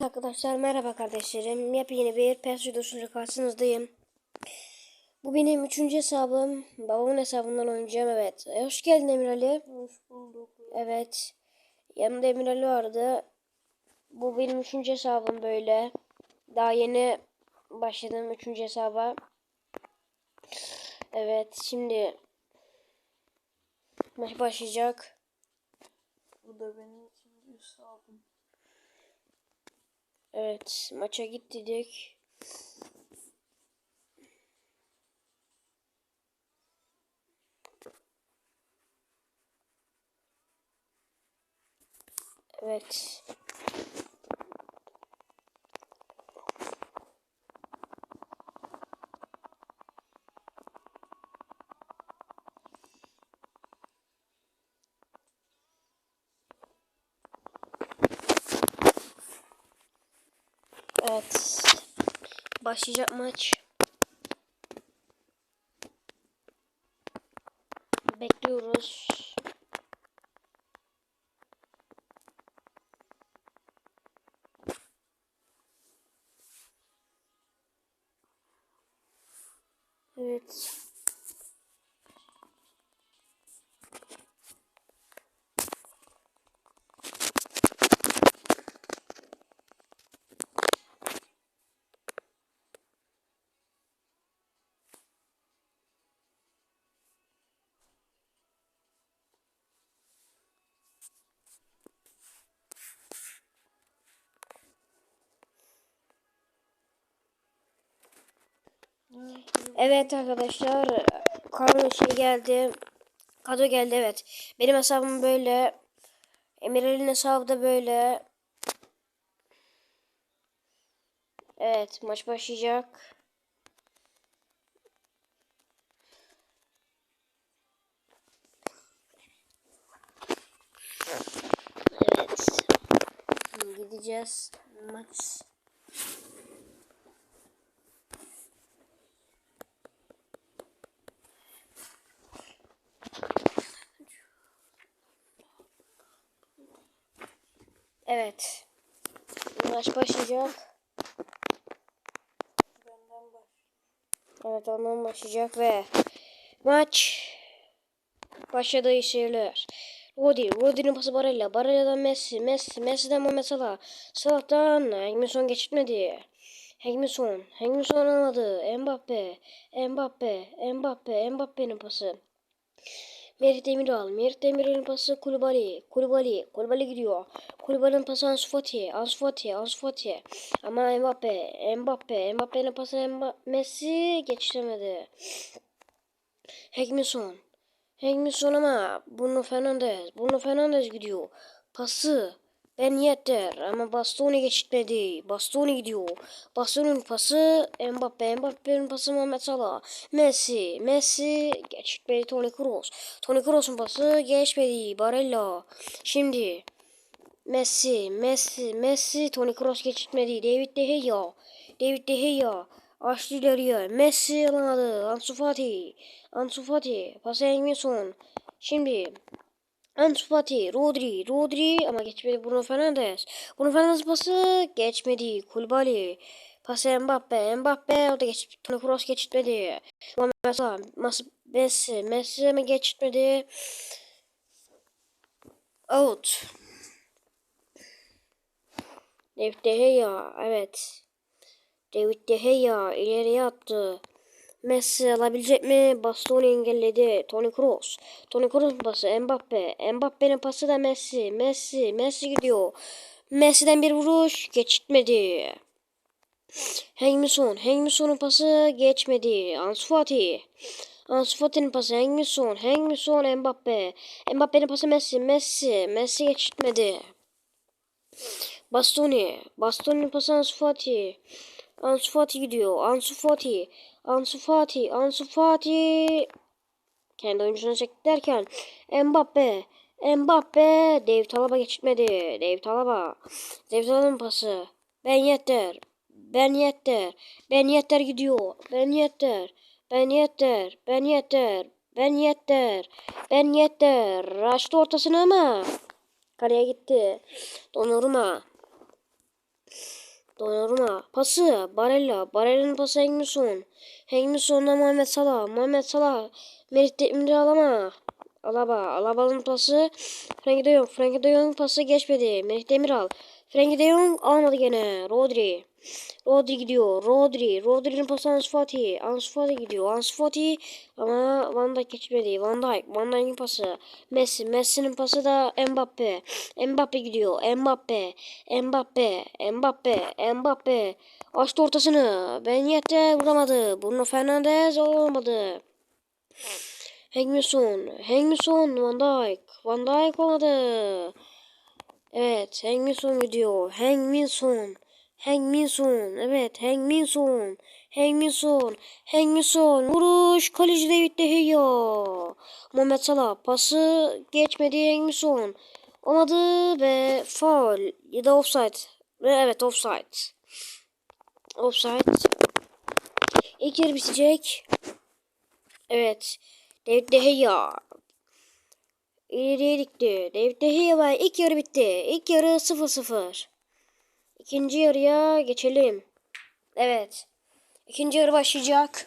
Arkadaşlar merhaba kardeşlerim. Yepyeni bir PES videosuyla karşınızdayım. Bu benim üçüncü hesabım. Babamın hesabından oynayacağım evet. E, hoş geldin Emir Ali. Hoş bulduk. Evet. Yanımda Emir Ali vardı. Bu benim üçüncü hesabım böyle. Daha yeni başladım üçüncü hesaba. Evet şimdi maç başlayacak. Bu da benim ikinci hesabım. Evet maça git dedik. Evet. Evet. Başlayacak maç. Bekliyoruz. Evet. Evet arkadaşlar. Kado şey geldi. Kado geldi evet. Benim hesabım böyle. Emirel'in hesabı da böyle. Evet maç başlayacak. Evet. Gideceğiz. Maç. Evet. Maç başlayacak. Evet ondan başlayacak ve maç başladı iyi seyirler. Rodi, Rodi'nin pası Barella, Barella'dan Messi, Messi, Messi'den Muhammed Salah, Salah'tan Hengminson geçitmedi. Hengminson, Hengminson almadı. Mbappe, Mbappe, Mbappe, Mbappe'nin pası. Merih Demiral, Merih Demiral'in pası Kulübali, Kulübali, Kulübali gidiyor. Kulübali'nin pası Ansu Fati, Ansu Fati, Ansu Fati. Ama Mbappe, Mbappe, Mbappe'nin pası Mba Messi geçiremedi. Hegminson, Hegminson ama Bruno Fernandes, Bruno Fernandes gidiyor. Pası Ben Yedder ama Bastoni geçitmedi. Bastoni gidiyor. Bastoni'nin pası Mbappe. Mbappe'nin pası Muhammed Salah. Messi. Messi geçitmedi Toni Kroos. Toni Kroos'un pası geçmedi. Barella. Şimdi Messi. Messi. Messi. Toni Kroos geçitmedi. David De Gea. David De Gea. Açtı ileriye. Messi alamadı. Ansu Fati. Ansu Fati. Pası Engin Şimdi Ansu Fati, Rodri, Rodri ama geçmedi Bruno Fernandes. Bruno Fernandes pası geçmedi. Kulbali. Pası Mbappe, Mbappe o da geç, Toni Kroos geçitmedi. Muhammed Salah, Messi, Messi mi geçitmedi? Out. David De Gea, evet. David De Gea ileriye attı. Messi alabilecek mi? Bastoni engelledi. Toni Kroos. Toni Kroos pası Mbappe. Mbappe'nin pası da Messi. Messi. Messi gidiyor. Messi'den bir vuruş geçitmedi. Hengminson. Hengminson'un pası geçmedi. Ansu Fati. Ansu Fati'nin pası Hengminson. Hengminson Mbappe. Mbappe'nin pası Messi. Messi. Messi geçitmedi. Bastoni. Bastoni'nin pası Ansu Fati. Ansu Fati gidiyor. Ansu Fati. Ansu Fati. Ansu Fati. Kendi oyuncusuna çekti derken Mbappe. Mbappe. Dave Talaba geçitmedi. Dave Talaba. Dave Talaba'nın pası. Ben Yetter. Ben Yetter. Ben Yetter gidiyor. Ben Yetter. Ben Yetter. Ben Yetter. Ben Yetter. Ben Yetter. Açtı ortasını ama. Kaleye gitti. Donnarumma. Donnarumma pası Barella. Barella'nın pası Hengminson. Hengminson'dan Muhammed Salah. Muhammed Salah. Merit Demir'i alama. Alaba. Alaba'nın pası Frenkie de Jong. Frenkie de Jong pası geçmedi. Merit Demiral. Frenkie de Jong almadı gene. Rodri. Rodri gidiyor. Rodri. Rodri'nin pası Ansu Fati. Ansu Fati gidiyor. Ansu Fati ama Van Dijk geçmedi. Van Dijk. Van Dijk'in pası. Messi. Messi'nin pası da Mbappe. Mbappe gidiyor. Mbappe. Mbappe. Mbappe. Mbappe. Açtı ortasını. Ben Yedder vuramadı. Bruno Fernandes olmadı. Hengminson. Hengminson. Van Dijk. Van Dijk olmadı. Evet. Hengminson gidiyor. Hengminson. Hengminson. Evet. Hengminson. Hengminson. Hengminson. Vuruş. Kaleci David De Gea. Muhammed Salah. Pası geçmedi Hengminson. Olmadı ve foul ya da offside. Ve evet offside. Offside. İlk yarı bitecek. Evet. David De Gea. İleriye dikti. David De Gea var. İlk yarı bitti. İlk yarı 0-0. İkinci yarıya geçelim. Evet. İkinci yarı başlayacak.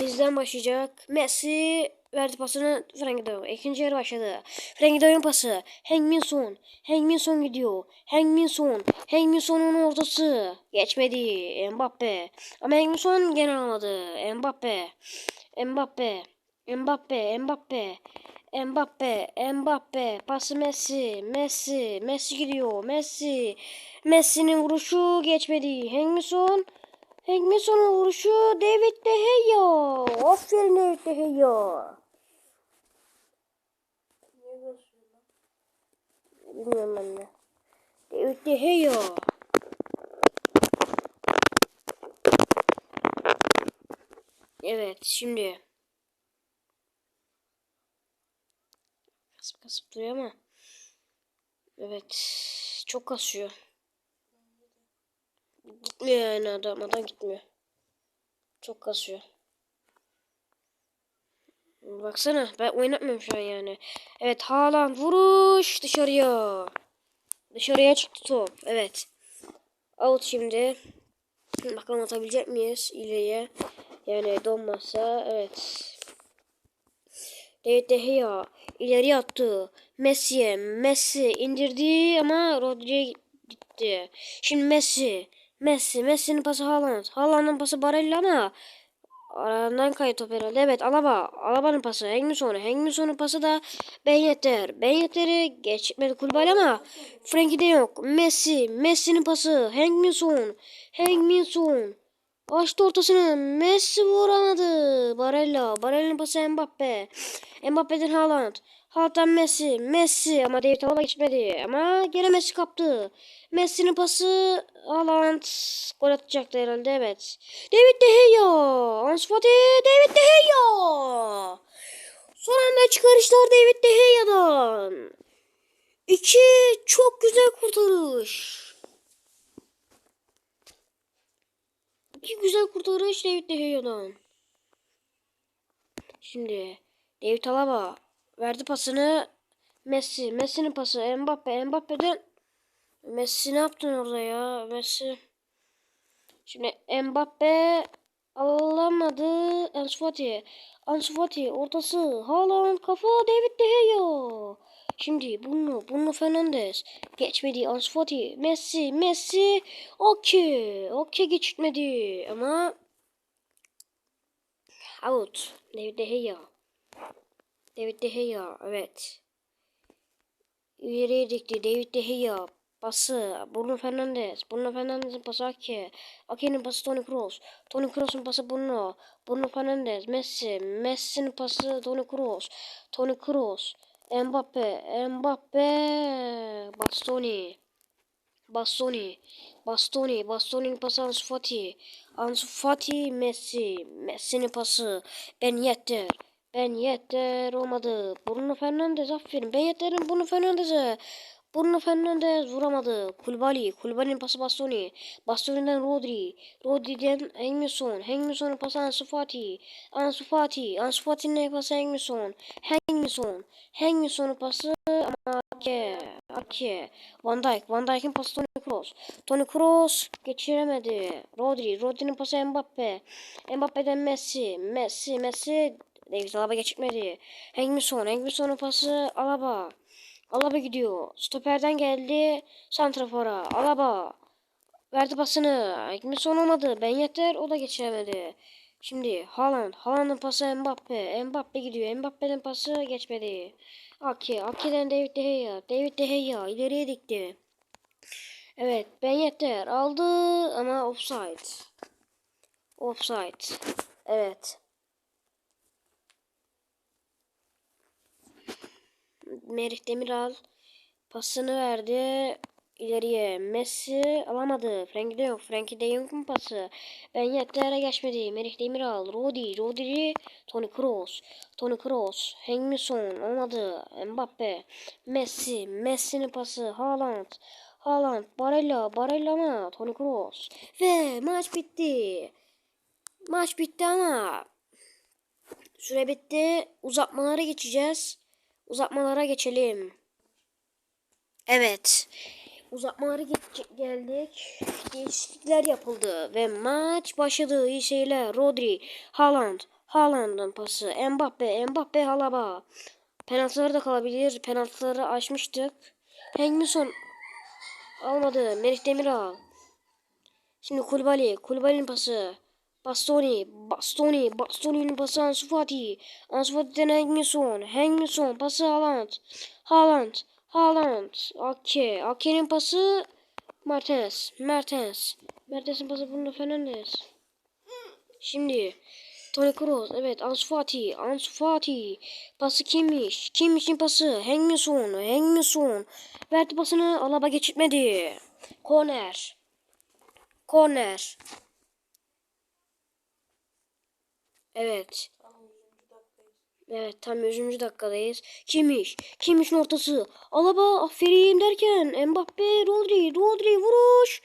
Bizden başlayacak. Messi verdi pasını Frenkie de Jong. İkinci yarı başladı. Frenkie de Jong pası. Heung-min Son. Heung-min Son gidiyor. Heung-min Son. Heung-min Son'un ortası. Geçmedi. Mbappe. Ama Heung-min Son gene almadı. Mbappe. Mbappe. Mbappe. Mbappe. Mbappe, Mbappe, pası Messi, Messi, Messi gidiyor, Messi, Messi'nin vuruşu geçmedi. Hengmison, Hengmison'un vuruşu David De Gea. Aferin David De Gea. Bilmiyorum ben de. David De Gea. Evet şimdi. Kasıp kasıp duruyor ama. Evet. Çok kasıyor. Gitmiyor yani adam. Adam gitmiyor. Çok kasıyor. Baksana ben oynatmıyorum şu an yani. Evet Haaland vuruş dışarıya. Dışarıya çıktı top. Evet. Out şimdi. Bakalım atabilecek miyiz ileriye? Yani donmazsa evet. David De Gea ileri attı. Messi'ye. Messi indirdi ama Rodri'ye gitti. Şimdi Messi. Messi. Messi'nin pası Haaland. Haaland'ın pası Barella ama Aradan kaydı top herhalde. Evet Alaba. Alaba'nın pası. Hengmison'u. Hengmison'un pası da Ben Yedder. Ben Yedder'i geçmedi Kulübali ama Frenkie de yok. Messi. Messi'nin pası. Hengminson. Hengminson. Açtı ortasını. Messi vuramadı. Barella. Barella'nın pası Mbappe. Mbappe'den Haaland. Haaland'dan Messi. Messi ama David Alaba geçmedi. Ama gene Messi kaptı. Messi'nin pası Haaland gol atacaktı herhalde evet. David De Gea. Ansu Fati. David De Gea. Son anda çıkarışlar David De Gea'dan. İki çok güzel kurtarış. İki güzel kurtarış David De Gea'dan. Şimdi David Alaba verdi pasını Messi. Messi'nin pası Mbappe. Mbappe'den Messi ne yaptın orada ya? Messi. Şimdi Mbappe alamadı. Ansu Fati. Ansu Fati ortası. Haaland kafa David De Gea. Şimdi Bruno, Bruno Fernandes. Geçmedi Ansu Fati. Messi, Messi. Okey. Okey geçmedi. Ama out. David De Gea. David De Gea. Evet. İleriye dikti. David De Gea. Pası. Bruno Fernandes. Bruno Fernandes'in pası Ake. Ake'nin pası Toni Kroos. Toni Kroos'un pası Bruno. Bruno Fernandes. Messi. Messi'nin pası Toni Kroos. Toni Kroos. Mbappe. Mbappe. Bastoni. Bastoni. Bastoni. Bastoni'nin pası Ansu Fati. Ansu Fati. Messi. Messi'nin pası. Ben Yedder. Ben Yedder olmadı. Bruno Fernandes aferin. Ben Yedder'in Bruno Fernandes'e. Bruno Fernandes vuramadı. Kulbali. Kulbali'nin pası Bastoni. Bastoni'den Rodri. Rodri'den Hengmisson. Hengmisson'un pası Ansu Fati. Ansu Fati. Ansu Fati'nin pası Hengmisson. Hengmisson. Hengmisson'un pası Amake. Ake. Van Dijk. Van Dijk'in pası Toni Kroos. Toni Kroos geçiremedi. Rodri. Rodri'nin pası Mbappe. Mbappe'den Messi. Messi. Messi. David Alaba geçirmedi. Hengmisson. Hengmisson'un pası Alaba. Alaba gidiyor. Stoperden geldi. Santrafor'a. Alaba. Verdi pasını. Hengmisson olmadı. Ben yeter. O da geçiremedi. Şimdi Haaland. Haaland'ın pası Mbappe. Mbappe gidiyor. Mbappe'nin pası geçmedi. Aki. Aki'den David De Gea. David De Gea ileriye dikti. Evet. Ben yeter. Aldı ama offside. Offside. Evet. Merih Demiral pasını verdi ileriye. Messi alamadı. Frenkie de Jong. Frenkie de Jong'un pası. Ben yetlere geçmedi. Merih Demiral. Rodri. Rodri. Toni Kroos. Toni Kroos. Hengmisson olmadı. Mbappe. Messi. Messi'nin pası. Haaland. Haaland. Barella. Barella mı? Toni Kroos. Ve maç bitti. Maç bitti ama süre bitti. Uzatmalara geçeceğiz. Uzatmalara geçelim. Evet. Uzatmalara geldik. Değişiklikler yapıldı ve maç başladı. İyi şeyler. Rodri, Haaland, Haaland'ın pası. Mbappe, Mbappe Halaba. Penaltıları da kalabilir. Penaltıları aşmıştık. Hengmisson almadı. Merih Demiral. Şimdi Kulbali, Kulbali'nin pası. Bastoni, Bastoni, Bastoni'nin pası Ansu Fati. Ansu Fati'den Hengmisson, Hengmisson pası Haaland. Haaland, Haaland. Ake, Ake'nin pası Mertens, Mertens. Mertens'in pası Bruno Fernandes. Şimdi Toni Kroos, evet Ansu Fati, Ansu Fati. Pası kimmiş? Kimmişin pası? Hengmisson, Hengmisson. Verdi pasını Alaba geçirtmedi. Korner. Korner. Evet. Tam 100. dakikayız. Evet tam 100. dakikadayız. Kimmiş? Kimmişin ortası? Alaba aferin derken Mbappe, Rodri, Rodri vuruş.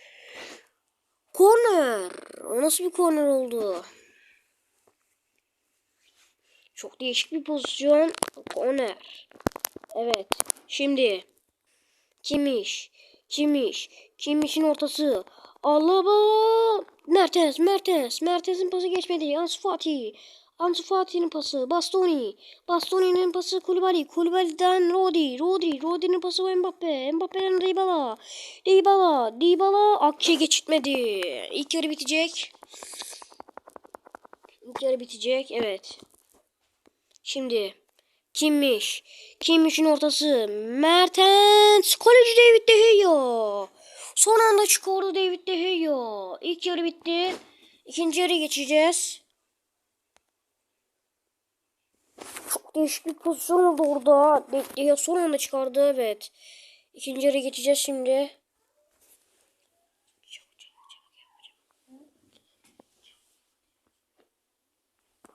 Korner. O nasıl bir korner oldu? Çok değişik bir pozisyon. Korner. Evet. Şimdi Kimmiş? Kimmiş? Kimmişin ortası? Alaba. Mertens, Mertens. Mertens'in pası geçmedi. Ansu Fati. Ansu Fati'nin pası. Bastoni. Bastoni'nin pası Kulibali. Kulibali'den Rodri. Rodri. Rodri'nin pası Mbappe. Mbappe'den Dybala. Dybala. Dybala. Akçe geçitmedi. İlk yarı bitecek. İlk yarı bitecek. Evet. Şimdi kimmiş? Kimmişin ortası? Mertens. Kaleci David Gea. Son anda çıkardı David De Gea. İlk yarı bitti. İkinci yarı geçeceğiz. Çok değişik bir pozisyon oldu orada. De Gea son anda çıkardı evet. İkinci yarı geçeceğiz şimdi.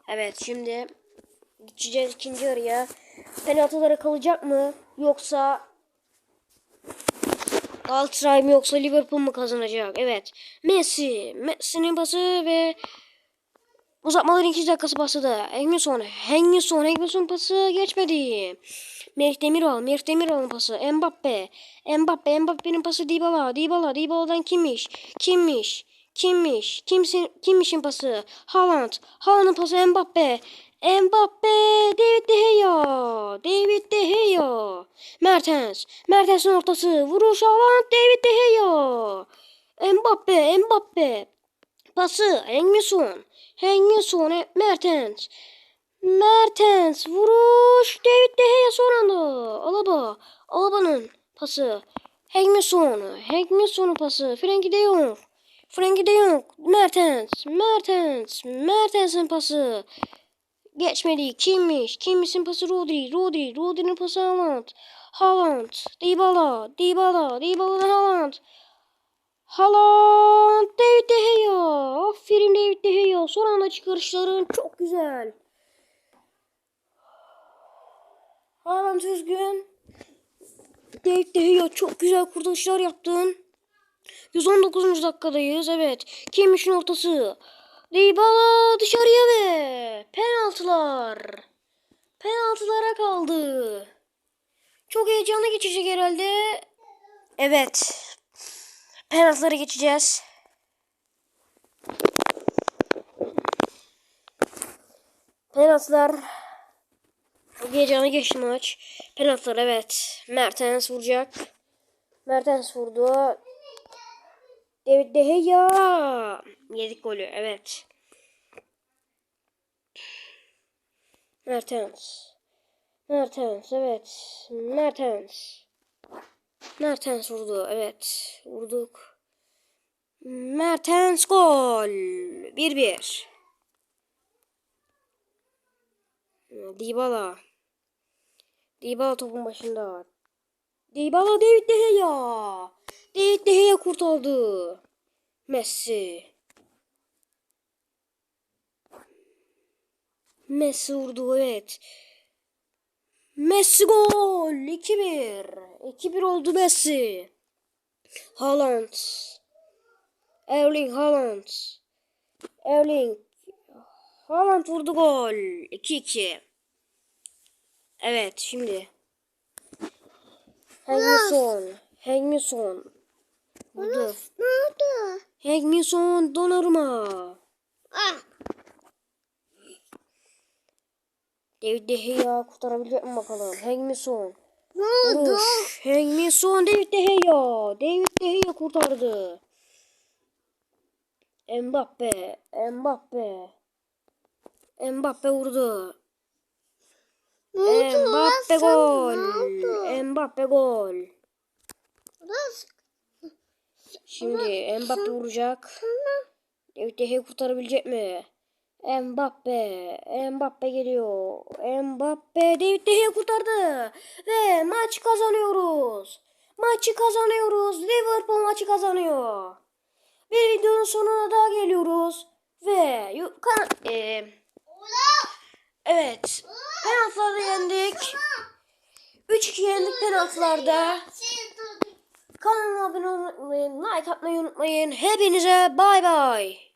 Evet şimdi geçeceğiz ikinci yarıya. Penaltılara kalacak mı? Yoksa Galatasaray mı yoksa Liverpool mu kazanacak? Evet. Messi. Messi'nin pası ve uzatmaların ikinci dakikası başladı. Hengmisson. Hengmisson. Hengmisson pası geçmedi. Merih Demiral. Merih Demiral'ın pası. Mbappe. Mbappe. Mbappe'nin pası Dybala. Dybala. Dybala'dan kimmiş? Kimmiş? Kimmiş? Kimsin, kimmişin pası? Haaland. Haaland'ın pası Mbappe. Mbappe. David De Gea. David De Gea. Mertens. Mertens'in ortası. Vuruş Haaland. David De Gea. Mbappe. Mbappe. Pası. Hengmisson. E, Mertens. Mertens. Vuruş. David De Gea son. Alaba. Alaba'nın pası. Hengmisson. Hengmisson'un pası. Frenkie de Jong. Frenkie de Jong. Mertens. Mertens. Mertens'in pası. Geçmedi. Kimmiş? Kimmişin pası Rodri. Rodri. Rodri'nin pası Haaland. Haaland. Dybala. Dybala. Dybala'dan Haaland. Haaland. David De Gea. Aferin David De Gea. Son anda çıkarışların çok güzel. Haaland üzgün. David De Gea çok güzel kurtarışlar yaptın. 119. dakikadayız. Evet. Kimmişin ortası? Dybala dışarıya ve penaltılar. Penaltılara kaldı. Çok heyecanlı geçecek herhalde. Evet. Penaltıları geçeceğiz. Penaltılar. Çok heyecanlı geçti maç. Penaltılar evet. Mertens vuracak. Mertens vurdu. David De Gea. Yedik golü evet. Mertens. Mertens evet. Mertens. Mertens vurdu evet. Vurduk. Mertens gol. 1-1. Dybala. Dybala topun başında. Dybala David De Gea. David De Gea kurtardı. Messi. Messi vurdu evet. Messi gol. 2-1. 2-1 oldu Messi. Haaland. Erling Haaland. Erling. Haaland vurdu gol. 2-2. Evet şimdi. Hengison. Hengison. Vurdu. Ne oldu? Hengison Donnarumma. Ah. David De Gea kurtarabilecek mi bakalım? Oldu? Vuruş. Hengison David De Gea. David De Gea kurtardı. Mbappe. Mbappe. Mbappe vurdu. Mbappe gol. Mbappe gol. Şimdi Mbappe vuracak. David De Gea kurtarabilecek mi? Mbappe. Mbappe geliyor. Mbappe David De Gea kurtardı. Ve maç kazanıyoruz. Maçı kazanıyoruz. Liverpool maçı kazanıyor. Bir videonun sonuna daha geliyoruz. Ve kan e, evet penaltılarda yendik. 3-2 yendik penaltılarda. Kanalıma abone olmayı, like atmayı unutmayın. Hepinize bay bay.